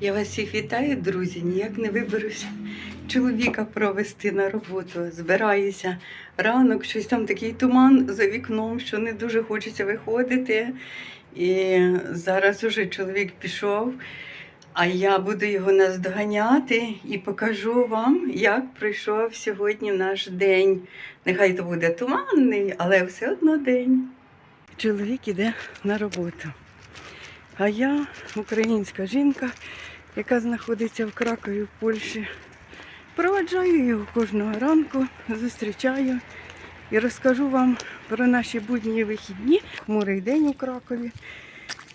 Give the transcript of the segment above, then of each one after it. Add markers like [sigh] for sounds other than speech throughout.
Я вас всіх вітаю, друзі. Ніяк не виберуся чоловіка провести на роботу. Збираюся ранок, щось там такий туман за вікном, що не дуже хочеться виходити. І зараз уже чоловік пішов, а я буду його наздоганяти і покажу вам, як пройшов сьогодні наш день. Нехай то буде туманний, але все одно день. Чоловік іде на роботу. А я українська жінка, яка знаходиться в Кракові в Польщі. Проведжаю його кожного ранку, зустрічаю і розкажу вам про наші будні вихідні. Хмурий день у Кракові.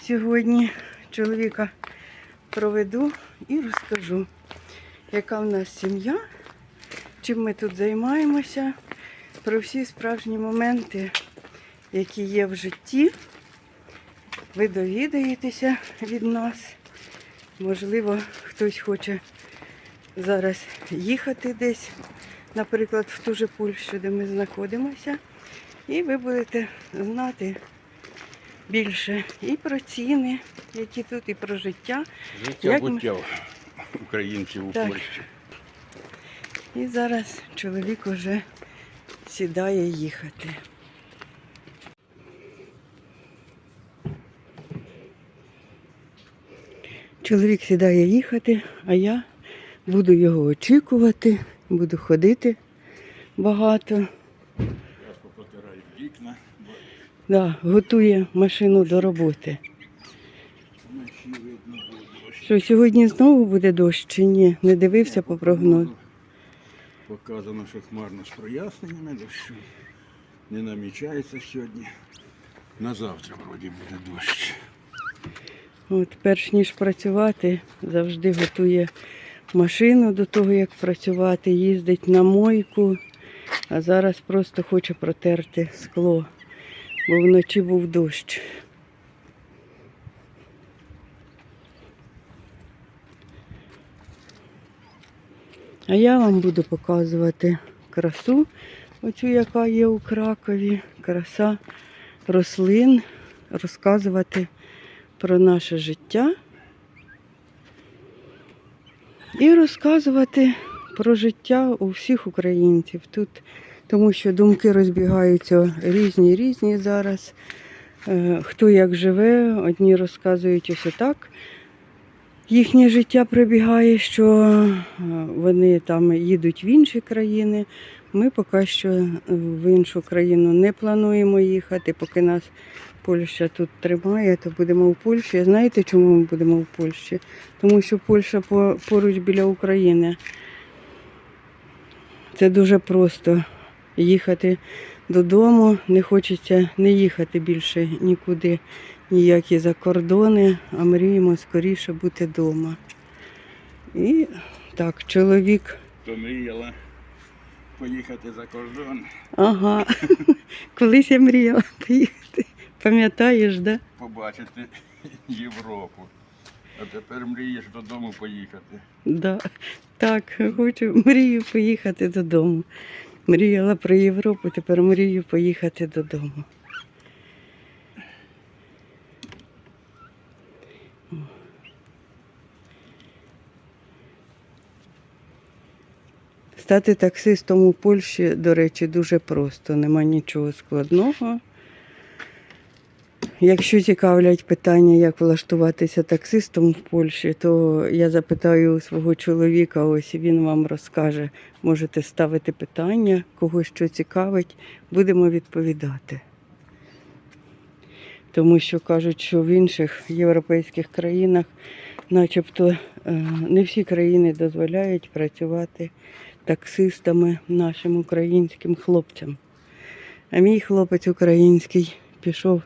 Сьогодні чоловіка проведу і розкажу, яка в нас сім'я, чим ми тут займаємося, про всі справжні моменти, які є в житті. Ви довідаєтеся від нас. Можливо, хтось хоче зараз їхати десь, наприклад, в ту же Польщу, де ми знаходимося. І ви будете знати більше і про ціни, які тут, і про життя. Життя Як ми- українців у Так. Польщі. І зараз чоловік уже сідає їхати. Чоловік сідає їхати, а я буду його очікувати, буду ходити багато. Вікна, Да, готує машину до роботи. Що сьогодні знову буде дощ чи ні? Не дивився по прогнозу. Показано, що хмарно з проясненнями дощу. Не намічається сьогодні. На завтра вроді буде дощ. От, перш ніж працювати, завжди готує машину до того, як працювати, їздить на мойку, а зараз просто хоче протерти скло, бо вночі був дощ. А я вам буду показувати красу, оцю, яка є у Кракові, краса рослин, розказувати про наше життя і розказувати про життя у всіх українців тут, тому що думки розбігаються різні різні зараз. Е, Хто як живе, одні розказують ось отак. Їхнє життя пробігає, що е, вони там їдуть в інші країни. Ми поки що е, в іншу країну не плануємо їхати, поки нас Польща тут тримає, то будемо в Польщі. Знаєте, чому ми будемо в Польщі? Тому що Польща поруч біля України. Це дуже просто їхати додому. Не хочеться не їхати більше нікуди, ніякі за кордони, а мріємо скоріше бути вдома. І так, чоловік. То мріяла поїхати за кордон, Ага. [laughs] Колись я мріяла поїхати. Пам'ятаєш, да? побачити [laughs] Європу. А тепер мрієш додому поїхати. Да. Так, хочу, мрію поїхати додому. Мріяла про Європу, тепер мрію поїхати додому. Стати таксистом у Польщі, до речі, дуже просто, нема нічого складного. Якщо цікавлять питання, як влаштуватися таксистом в Польщі, то я запитаю свого чоловіка, ось він вам розкаже. Можете ставити питання, кого що цікавить, будемо відповідати. Тому що кажуть, що в інших європейських країнах, начебто, е, не всі країни дозволяють працювати таксистами нашим українським хлопцям. А мій хлопець український пішов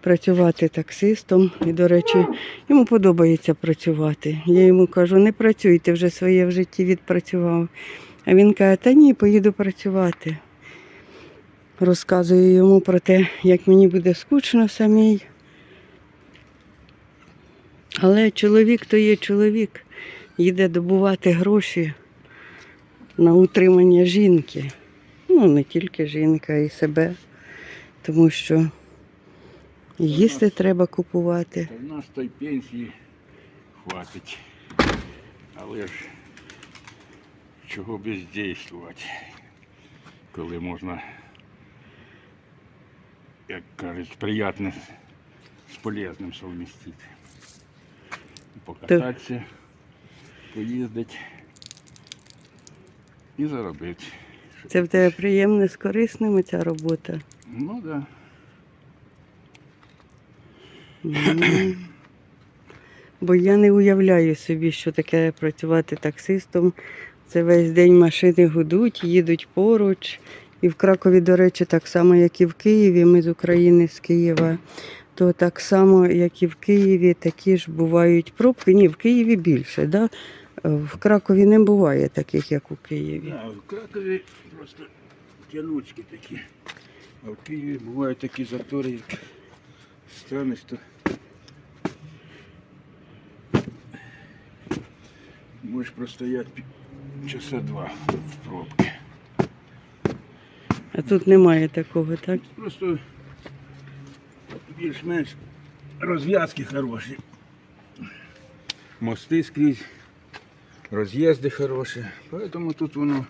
працювати таксистом. І, до речі, йому подобається працювати. Я йому кажу, не працюйте, вже своє в житті відпрацював. А він каже, та ні, поїду працювати. Розказую йому про те, як мені буде скучно самій. Але чоловік то є чоловік, їде добувати гроші на утримання жінки. Ну, не тільки жінка, і себе. Тому що їсти треба купувати. В нас той пенсії хватить. Але ж чого бездействувати, коли можна, як кажуть, приємне з полезним совмістити. Покататися, поїздити і заробити. Це в тебе приємно з корисними ця робота. Ну так. Да. Бо я не уявляю собі, що таке працювати таксистом. Це весь день машини гудуть, їдуть поруч. І в Кракові, до речі, так само, як і в Києві, ми з України, з Києва, то так само, як і в Києві, такі ж бувають пробки. Ні, в Києві більше. Да? В Кракові не буває таких, як у Києві. Да, в Кракові просто тянучки такі. А в Києві бувають такі затори, як странність, то можеш простояти пі- часа два в пробці. А тут немає такого, так? Просто більш-менш розв'язки хороші. Мости скрізь, роз'їзди хороші. Поэтому тут воно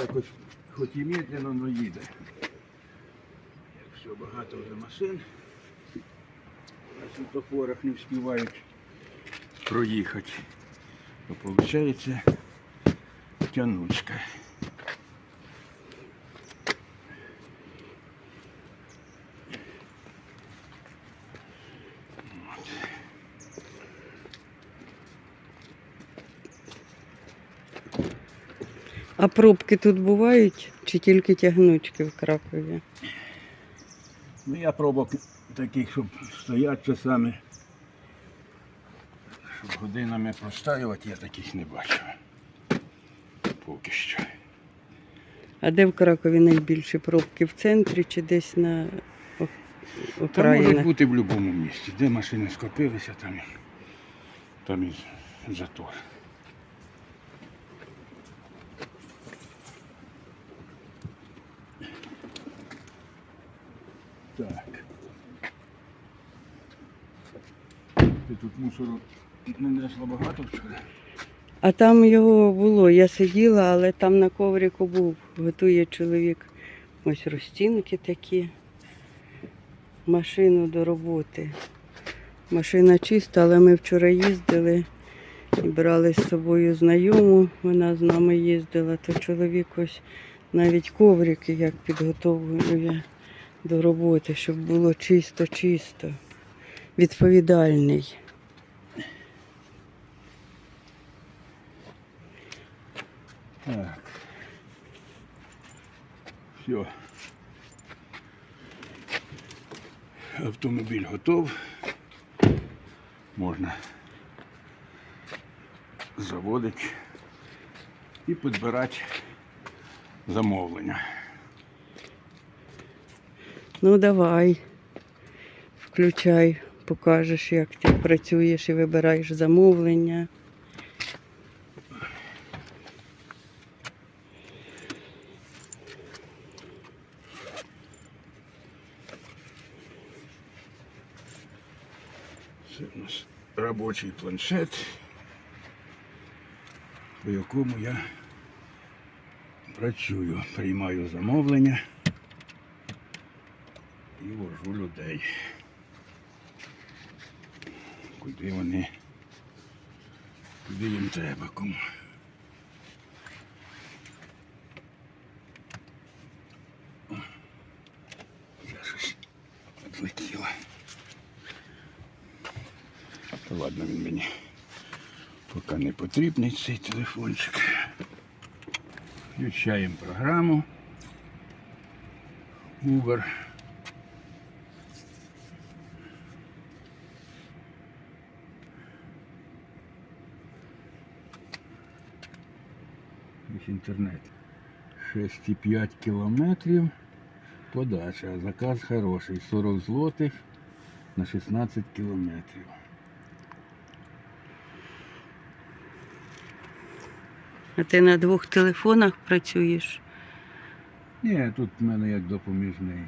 якось хоч і медленно, але їде. Якщо багато вже машин, на світофорах не встигають проїхати, то виходить тянучка. А пробки тут бувають чи тільки тягнучки в Кракові? Ну, я пробував таких, щоб стоять часами, щоб годинами простаювати, я таких не бачив. Поки що. А де в Кракові найбільші пробки? В центрі чи десь на о- Та окраїнах? бути в будь-якому місці. Де машини скопилися, там, там і затор. Так. Ти тут мусору не несла багато вчора? А там його було. Я сиділа, але там на коврику був. Готує чоловік. Ось розцінки такі. Машину до роботи. Машина чиста, але ми вчора їздили і брали з собою знайому. Вона з нами їздила, то чоловік ось навіть коврики як підготовлює до роботи, щоб було чисто-чисто. Відповідальний. Так. Все. Автомобіль готов. Можна заводити і підбирати замовлення. Ну давай, включай, покажеш, як ти працюєш і вибираєш замовлення. Це у нас робочий планшет, по якому я працюю, приймаю замовлення і вожу людей. Куди вони, куди їм треба кому. О, Я щось відлетіло. Та ладно, він мені поки не потрібний цей телефончик. Включаємо програму. Uber. Ось інтернет. 6,5 кілометрів подача. Заказ хороший. 40 злотих на 16 кілометрів. А ти на двох телефонах працюєш? Ні, тут в мене як допоміжний.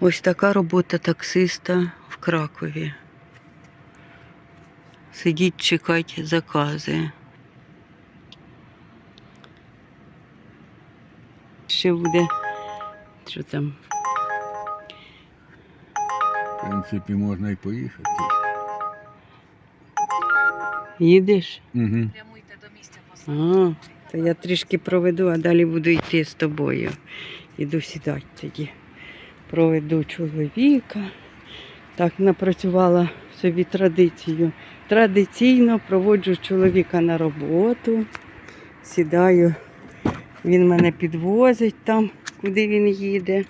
Ось така робота таксиста в Кракові. Сидіть, чекать закази. Ще буде. Що там? В принципі, можна і поїхати. Їдеш? Угу. Прямуйте до місця посадки. А, то я трішки проведу, а далі буду йти з тобою. Іду сідати тоді. Проведу чоловіка. Так напрацювала собі традицію. Традиційно проводжу чоловіка на роботу. Сідаю, він мене підвозить там, куди він їде.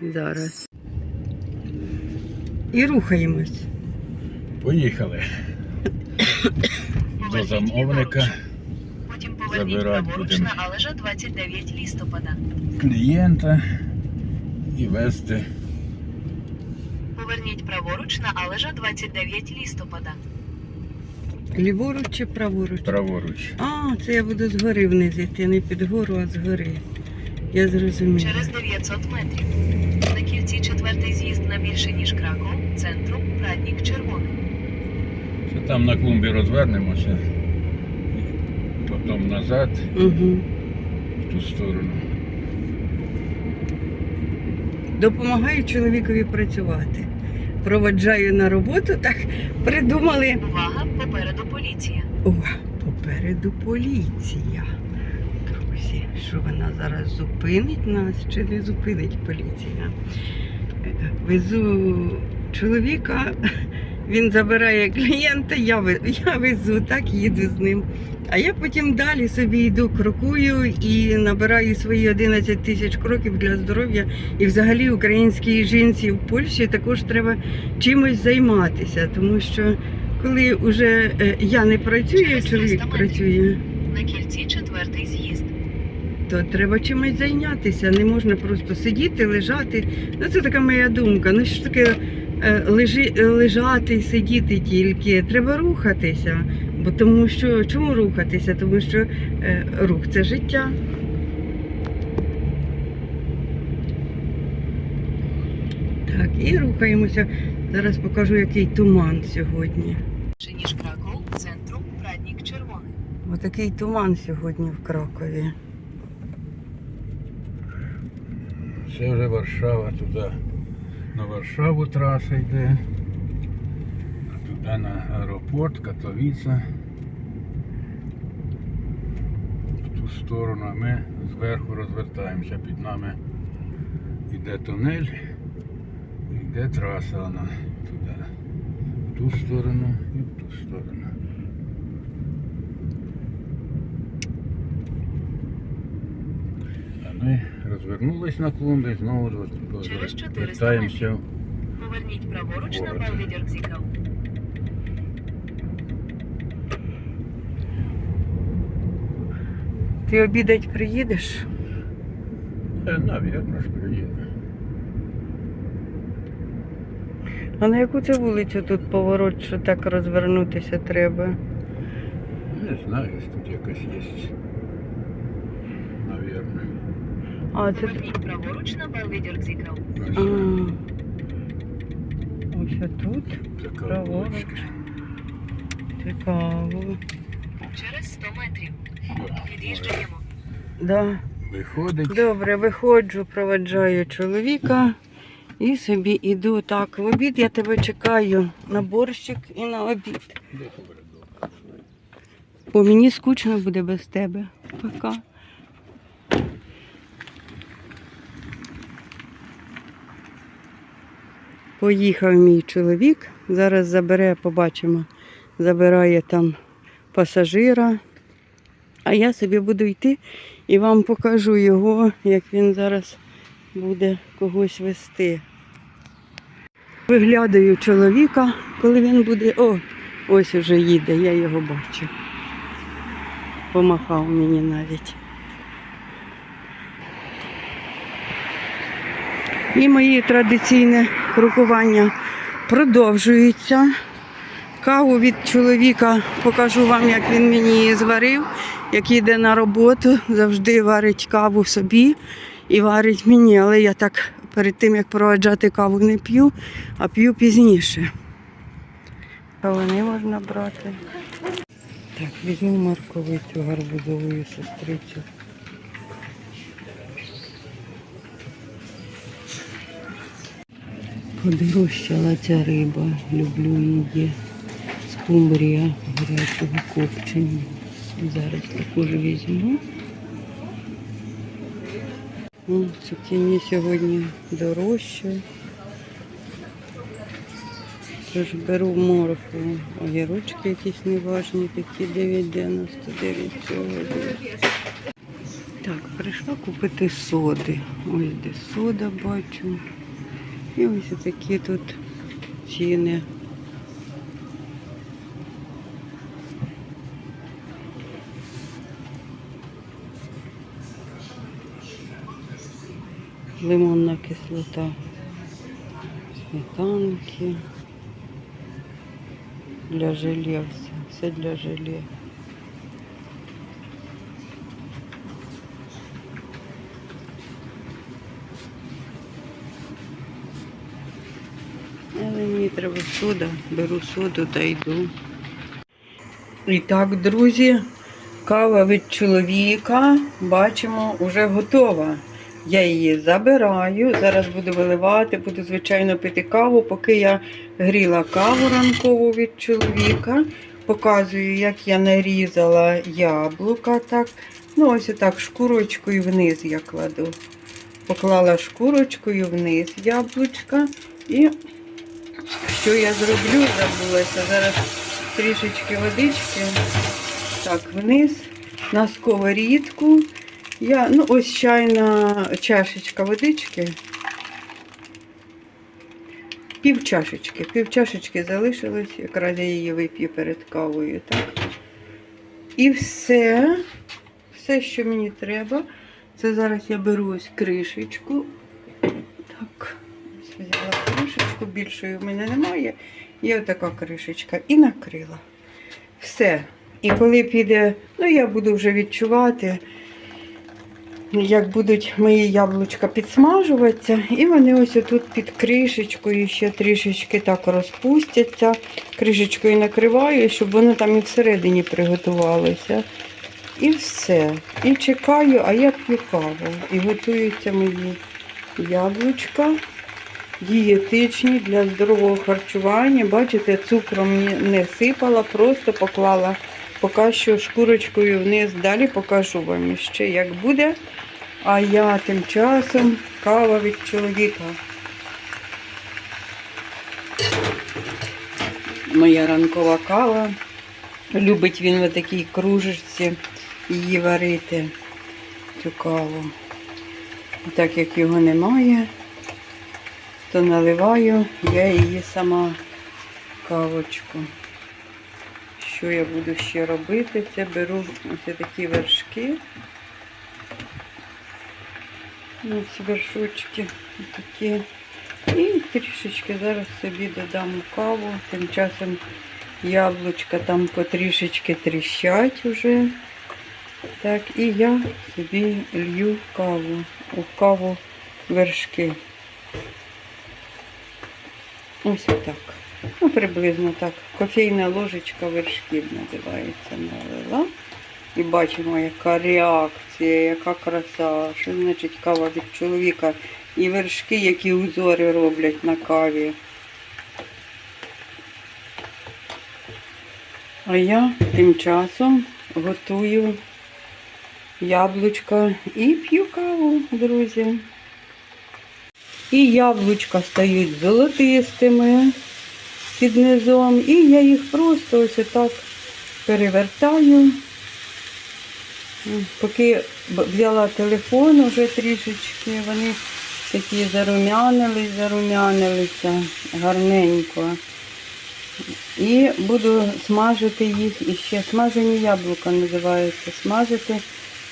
Зараз. І рухаємось. Поїхали. До замовника. Потім поверніть забирати будемо. Алежа 29 листопада. клієнта і вести. Поверніть праворуч на Алежа 29 листопада. Ліворуч чи праворуч? Праворуч. А, це я буду згори вниз йти, не під гору, а згори. Я зрозуміла. Через 900 метрів. На кільці четвертий з'їзд на більше ніж Краков, центру, Праднік Червоний. Це там на клумбі розвернемося. Потім назад, Угу. в ту сторону. Допомагаю чоловікові працювати. Проводжаю на роботу, так придумали. Увага, попереду поліція. О, попереду поліція. Друзі, що вона зараз зупинить нас чи не зупинить поліція? Е, Везу чоловіка, він забирає клієнта, я, [laughs] я везу, так їду з ним. А я потім далі собі йду, крокую і набираю свої 11 тисяч кроків для здоров'я. І взагалі українській жінці в Польщі також треба чимось займатися, тому що коли вже е, я не працюю, чоловік працює, На кільці четвертий з'їзд. то треба чимось зайнятися. Не можна просто сидіти, лежати. Ну це така моя думка. Ну що таке лежи, е, лежати і сидіти тільки? Треба рухатися. Бо тому що чому рухатися? Тому що е, рух це життя. Так, і рухаємося. Зараз покажу, який туман сьогодні. Ніж Краков, центру, Праднік Червоний. Отакий туман сьогодні в Кракові. Це вже Варшава туди. На Варшаву траса йде. А туди на аеропорт, Катовіца. В ту сторону ми зверху розвертаємося. Під нами йде тунель, йде траса вона туди. В ту сторону і в ту сторону. А ми розвернулись на клумбі, знову роз- Через 400 розвертаємося. Поверніть праворуч на. Белведер-Дзікал. Ти обідать приїдеш? Е, Навірно ж приїде. А на яку це вулицю тут поворот, що так розвернутися треба? Не знаю, тут якось є. Навірно. А, це праворуч на Белведер-Дзікал. Ось а, тут. праворуч. Цікаво. Через 100 метрів. Да. Під'їжджаємо. Да. Виходить. Добре, виходжу, проведжаю чоловіка і собі іду. Так, в обід я тебе чекаю на борщик і на обід. Добре, добре. Бо мені скучно буде без тебе. Пока. Поїхав мій чоловік. Зараз забере, побачимо, забирає там пасажира. А я собі буду йти і вам покажу його, як він зараз буде когось вести. Виглядаю чоловіка, коли він буде. О, ось уже їде, я його бачу. Помахав мені навіть. І мої традиційне крокування продовжуються. Каву від чоловіка покажу вам, як він мені її зварив, як їде на роботу, завжди варить каву собі і варить мені, але я так перед тим як проваджати каву не п'ю, а п'ю пізніше. Кавуни можна брати. Так, візьму морковицю гарбузовою сестрицю. Подорожчала ця риба, люблю її. Скумбрія гарячого копчення. Зараз також візьму. Цукіні сьогодні дорожче. Тож беру моркву, огірочки якісь неважні, такі 9,99 сьогодні. Так, прийшла купити соди. Ось де сода бачу. І ось такі тут ціни. Лимонна кислота, сметанки. Для желе все. Все для желе. Але мені треба сода, беру соду та йду. І так, друзі, кава від чоловіка, бачимо, вже готова. Я її забираю. Зараз буду виливати, буду, звичайно, пити каву. Поки я гріла каву ранкову від чоловіка. Показую, як я нарізала яблука. Так. Ну, ось так шкурочкою вниз я кладу. Поклала шкурочкою вниз яблучка. І що я зроблю, забулася. Зараз трішечки водички. Так, вниз на сковорідку. Я, ну, ось чайна чашечка водички. Пів чашечки. Пів чашечки залишилось, якраз я її вип'ю перед кавою, так? І все, все, що мені треба. Це зараз я беру ось кришечку. Так, ось взяла кришечку, більшої в мене немає. Є отака кришечка. І накрила. Все. І коли піде, ну я буду вже відчувати, як будуть мої яблучка підсмажуватися, і вони ось тут під кришечкою ще трішечки так розпустяться. Кришечкою накриваю, щоб воно там і всередині приготувалося. І все. І чекаю, а я п'ю каву. І готуються мої яблучка. Дієтичні для здорового харчування. Бачите, цукром не- сипала, просто поклала поки що шкурочкою вниз. Далі покажу вам ще, як буде. А я тим часом кава від чоловіка. Моя ранкова кава. Любить він в такій кружечці її варити, цю каву. Так як його немає, то наливаю я її сама кавочку. Що я буду ще робити? Це беру ось такі вершки. Ось вершочки такі. І трішечки зараз собі додам каву. Тим часом яблучка там потрішечки тріщать уже. Так, і я собі лью каву. У каву вершки. Ось так. Ну, приблизно так. Кофейна ложечка вершків називається. Налила. І бачимо, яка реакція, яка краса. Що значить кава від чоловіка. І вершки, які узори роблять на каві. А я тим часом готую яблучка і п'ю каву, друзі. І яблучка стають золотистими під низом. І я їх просто ось так перевертаю. Поки взяла телефон уже трішечки, вони такі зарум'янились, зарум'янилися гарненько. І буду смажити їх іще. Смажені яблука називаються. Смажити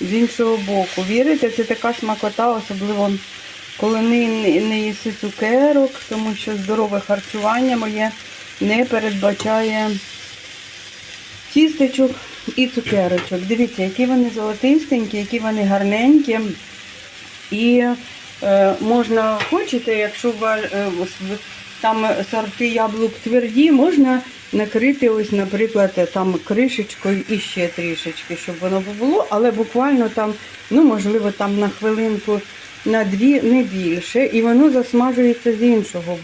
з іншого боку. Вірите, це така смакота, особливо коли не, не, не їси цукерок, тому що здорове харчування моє не передбачає тістечок і цукерочок. Дивіться, які вони золотистенькі, які вони гарненькі. І Е, можна, хочете, якщо е, там сорти яблук тверді, можна накрити, ось, наприклад, там кришечкою і ще трішечки, щоб воно було, але буквально там, ну, можливо, там на хвилинку, на дві, не більше, і воно засмажується з іншого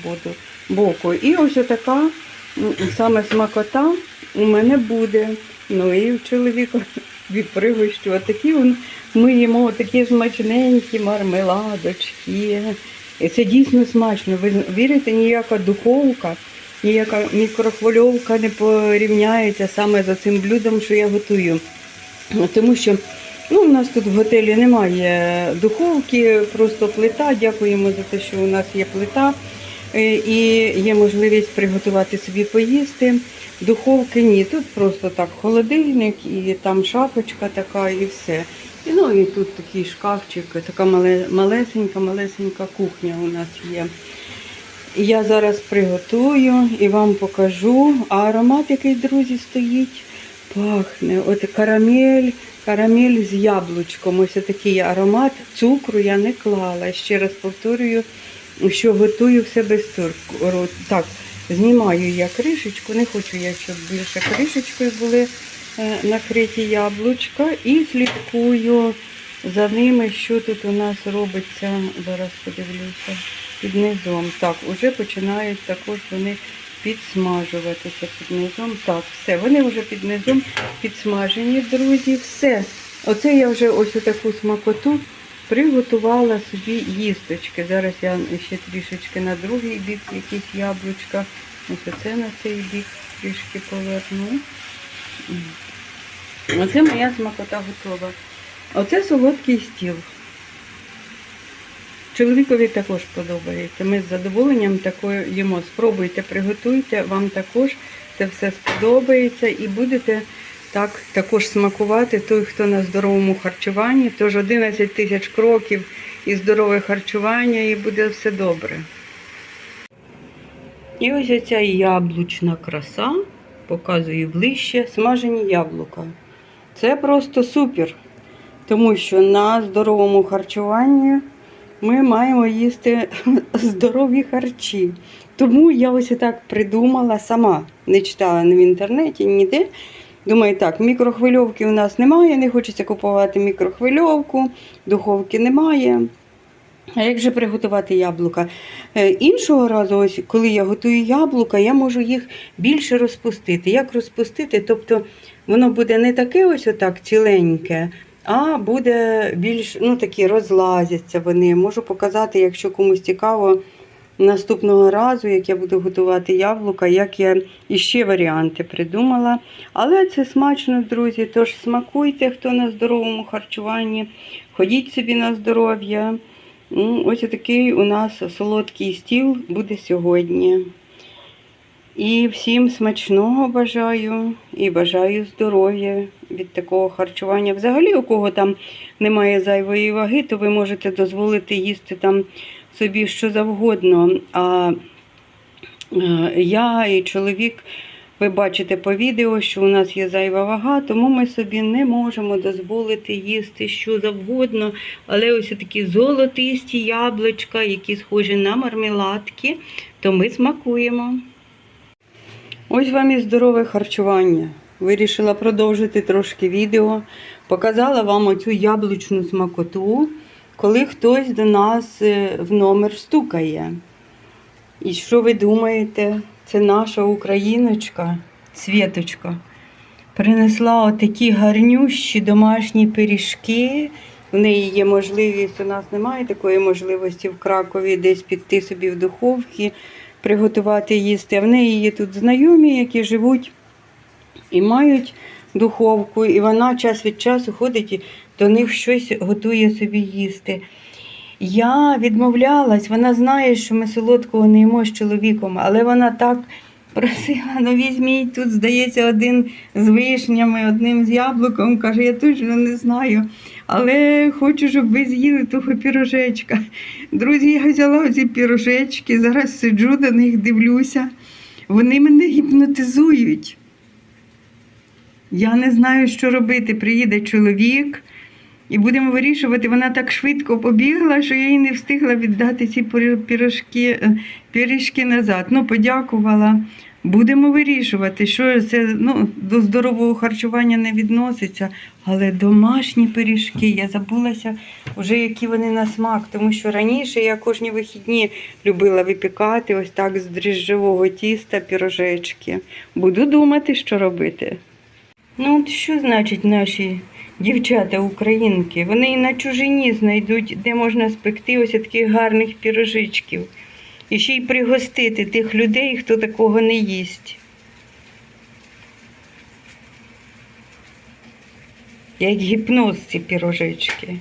боку. І ось така саме смакота у мене буде. Ну і в чоловіка [laughs] від пригощу. Отакі ми їмо такі смачненькі мармеладочки. І це дійсно смачно. Ви вірите, ніяка духовка, ніяка мікрохвильовка не порівняється саме за цим блюдом, що я готую. Тому що ну, у нас тут в готелі немає духовки, просто плита. Дякуємо за те, що у нас є плита. Е, І є можливість приготувати собі поїсти. Духовки ні, тут просто так холодильник і там шафочка така і все. І, ну і тут такий шкафчик, така малесенька, малесенька кухня у нас є. Я зараз приготую і вам покажу. А аромат, який, друзі, стоїть, пахне. От карамель, карамель з яблучком. Ось такий аромат. Цукру я не клала. Ще раз повторюю, що готую все без цукру. Так, знімаю я кришечку, не хочу я, щоб більше кришечкою були е, накриті яблучка. І слідкую за ними, що тут у нас робиться. Зараз подивлюся під низом. Так, уже починають також вони підсмажуватися під низом. Так, все, вони вже під низом підсмажені, друзі. Все. Оце я вже ось таку смакоту приготувала собі їсточки. Зараз я ще трішечки на другий бік якісь яблучка. Ось оце на цей бік трішки поверну. Оце моя смакота готова. Оце солодкий стіл. Чоловікові також подобається. Ми з задоволенням такою їмо. Спробуйте, приготуйте, вам також це все сподобається і будете так також смакувати той, хто на здоровому харчуванні. Тож 11 тисяч кроків і здорове харчування, і буде все добре. І ось оця яблучна краса, показую ближче, смажені яблука. Це просто супер, тому що на здоровому харчуванні ми маємо їсти [laughs] здорові харчі. Тому я ось так придумала сама, не читала ні в інтернеті, ніде. Думаю, так, мікрохвильовки у нас немає, не хочеться купувати мікрохвильовку, духовки немає. А як же приготувати яблука? Е, Іншого разу, ось, коли я готую яблука, я можу їх більше розпустити. Як розпустити? Тобто воно буде не таке ось отак ціленьке, а буде більш ну, такі розлазяться вони. Можу показати, якщо комусь цікаво, наступного разу, як я буду готувати яблука, як я іще варіанти придумала. Але це смачно, друзі. Тож смакуйте, хто на здоровому харчуванні, ходіть собі на здоров'я. Ось такий у нас солодкий стіл буде сьогодні. І всім смачного бажаю і бажаю здоров'я від такого харчування. Взагалі, у кого там немає зайвої ваги, то ви можете дозволити їсти там собі що завгодно. А е, я і чоловік, ви бачите по відео, що у нас є зайва вага, тому ми собі не можемо дозволити їсти що завгодно. Але ось такі золотисті яблучка, які схожі на мармеладки, то ми смакуємо. Ось вам і здорове харчування. Вирішила продовжити трошки відео. Показала вам оцю яблучну смакоту, коли хтось до нас е, в номер стукає. І що ви думаєте? Це наша україночка, Світочка, принесла отакі гарнющі домашні пиріжки. У неї є можливість, у нас немає такої можливості в Кракові десь піти собі в духовки, приготувати їсти. А в неї є тут знайомі, які живуть і мають духовку, і вона час від часу ходить і до них щось готує собі їсти. Я відмовлялась, вона знає, що ми солодкого не їмо з чоловіком, але вона так просила, ну візьміть тут, здається, один з вишнями, одним з яблуком. Каже, я точно не знаю. Але хочу, щоб ви з'їли того пірожечка. Друзі, я взяла ці пірожечки, зараз сиджу до них, дивлюся. Вони мене гіпнотизують. Я не знаю, що робити. Приїде чоловік, І будемо вирішувати, вона так швидко побігла, що я їй не встигла віддати ці пиріжки, е, назад. Ну, подякувала. Будемо вирішувати, що це ну, до здорового харчування не відноситься, але домашні пиріжки, я забулася вже, які вони на смак, тому що раніше я кожні вихідні любила випікати ось так з дріжджового тіста пірожечки. Буду думати, що робити. Ну, от що значить наші дівчата-українки? Вони і на чужині знайдуть, де можна спекти ось таких гарних пірожичків. І ще й пригостити тих людей, хто такого не їсть. Як гіпноз ці пірожечки.